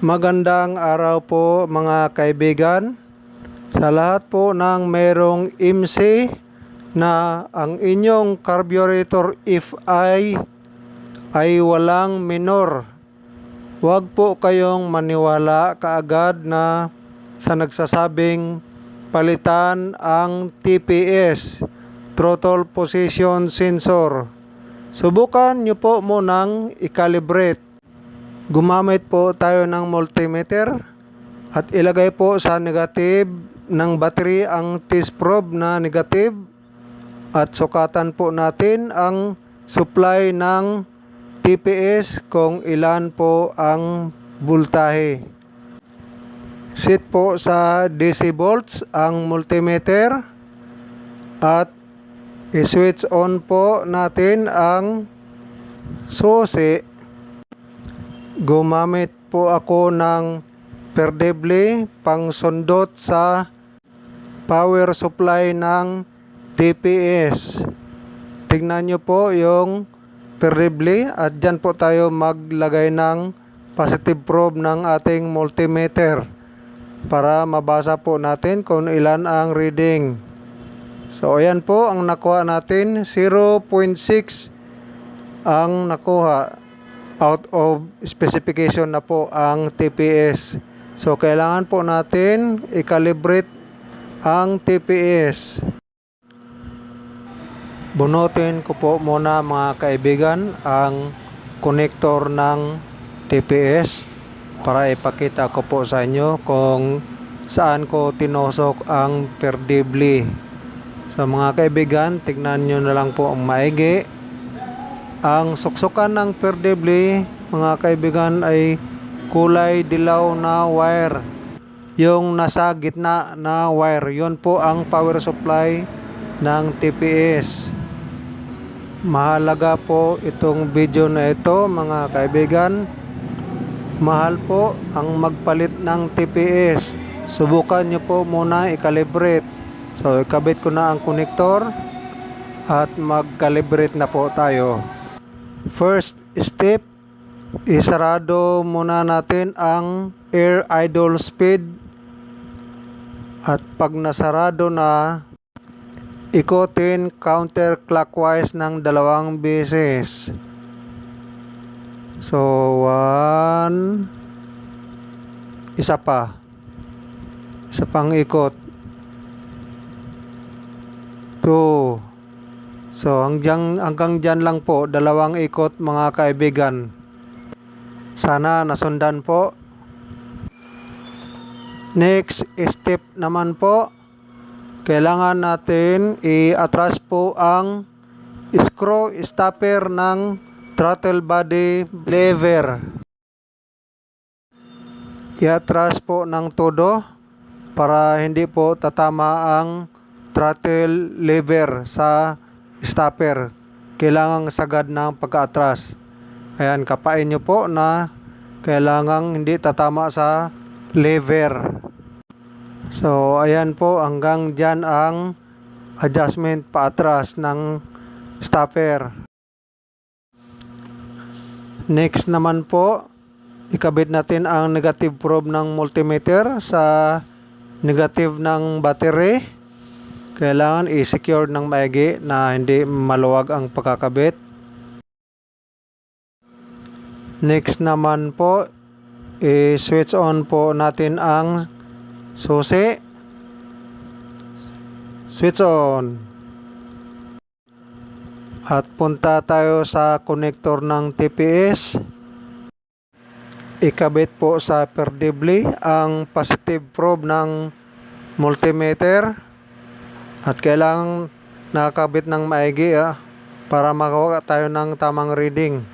Magandang araw po mga kaibigan. Sa lahat po ng merong MC na ang inyong carburetor if I ay walang minor. Huwag po kayong maniwala kaagad na sa nagsasabing palitan ang TPS, Throttle Position Sensor. Subukan nyo po munang i-calibrate. Gumamit po tayo ng multimeter at ilagay po sa negative ng battery ang test probe na negative at sukatan po natin ang supply ng TPS kung ilan po ang voltahe. Set po sa DC volts ang multimeter at i-switch on po natin ang susi. Gumamit po ako ng perdeble pang sundot sa power supply ng TPS. Tingnan nyo po yung perdeble at dyan po tayo maglagay ng positive probe ng ating multimeter para mabasa po natin kung ilan ang reading. So ayan po ang nakuha natin 0.6 ang nakuha out of specification na po ang TPS. So kailangan po natin i-calibrate ang TPS. Bunutin ko po muna mga kaibigan ang connector ng TPS para ipakita ko po sa inyo kung saan ko tinosok ang perdibli. So mga kaibigan, tignan nyo na lang po ang maigi. Ang suksukan ng perdibli, mga kaibigan, ay kulay dilaw na wire. Yung nasa gitna na wire, yon po ang power supply ng TPS. Mahalaga po itong video na ito, mga kaibigan. Mahal po ang magpalit ng TPS. Subukan nyo po muna i-calibrate. So, ikabit ko na ang connector at mag-calibrate na po tayo. First step, isarado muna natin ang air idle speed at pag nasarado na, ikotin counterclockwise ng dalawang beses. So, one, isa pa. Isa pang ikot. Two. So, hanggang, hanggang dyan lang po, dalawang ikot mga kaibigan. Sana nasundan po. Next step naman po, kailangan natin i-atras po ang screw stopper ng throttle body lever. I-atras po ng todo para hindi po tatama ang throttle lever sa stopper. Kailangang sagad ng pagka-atras. Ayan, kapain nyo po na kailangang hindi tatama sa lever. So, ayan po, hanggang dyan ang adjustment paatras ng stopper. Next naman po, ikabit natin ang negative probe ng multimeter sa negative ng battery. Kailangan i-secure ng maigi na hindi maluwag ang pagkakabit. Next naman po, i-switch on po natin ang susi. Switch on. At punta tayo sa connector ng TPS. Ikabit po sa perdibli ang positive probe ng multimeter. At kailangang nakakabit ng maigi ah, para makakuha tayo ng tamang reading.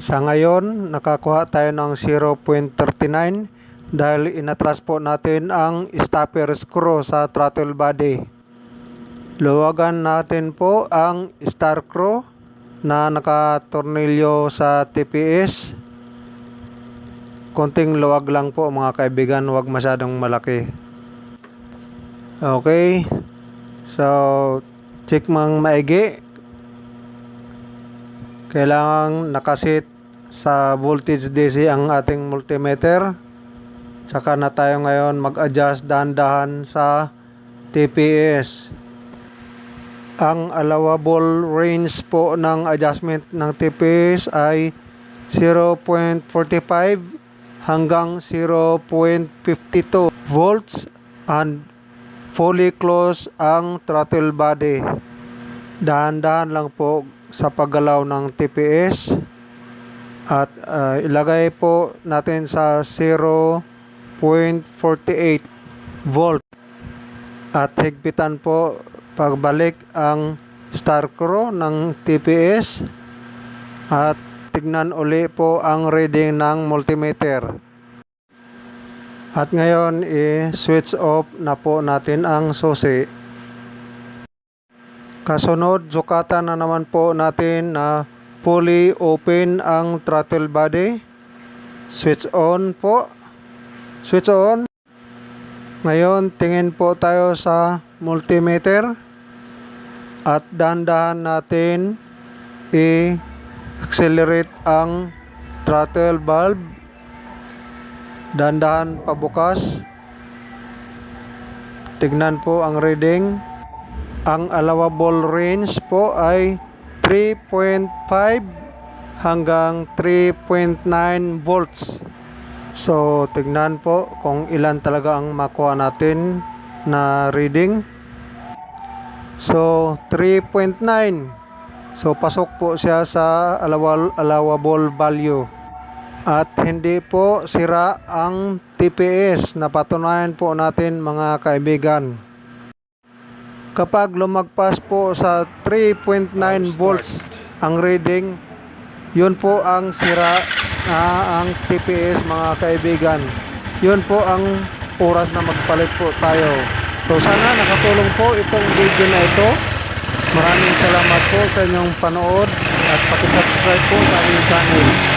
Sa ngayon, nakakuha tayo ng 0.39 dahil inatras po natin ang stopper screw sa throttle body. Luwagan natin po ang star screw na nakatornilyo sa TPS. Konting luwag lang po mga kaibigan, huwag masyadong malaki. Okay. So, check mang maigi. Kailangang nakasit sa voltage DC ang ating multimeter Tsaka na tayo ngayon mag-adjust dahan-dahan sa TPS. Ang allowable range po ng adjustment ng TPS ay 0.45 hanggang 0.52 volts and fully close ang throttle body. Dahan-dahan lang po sa paggalaw ng TPS at ah, ilagay po natin sa 0.48 volt at higpitan po pagbalik ang star crow ng TPS at tignan uli po ang reading ng multimeter. At ngayon, i-switch off na po natin ang susi. Kasunod, sukatan na naman po natin na fully open ang throttle body. Switch on po. Switch on. Ngayon, tingin po tayo sa multimeter. At dahan-dahan natin i-accelerate ang throttle valve. Dahan-dahan pabukas. Tignan po ang reading. Ang allowable range po ay 3.5 hanggang 3.9 volts. So, tignan po kung ilan talaga ang makuha natin na reading. So, 3.9. So, pasok po siya sa allowable, value. At hindi po sira ang TPS. Napatunayan po natin mga kaibigan. Kapag lumagpas po sa 3.9 volts ang reading, yun po ang sira na ang TPS mga kaibigan. Yun po ang oras na magpalit po tayo. So sana nakatulong po itong video na ito. Maraming salamat po sa inyong panood at pakisubscribe po sa aming channel.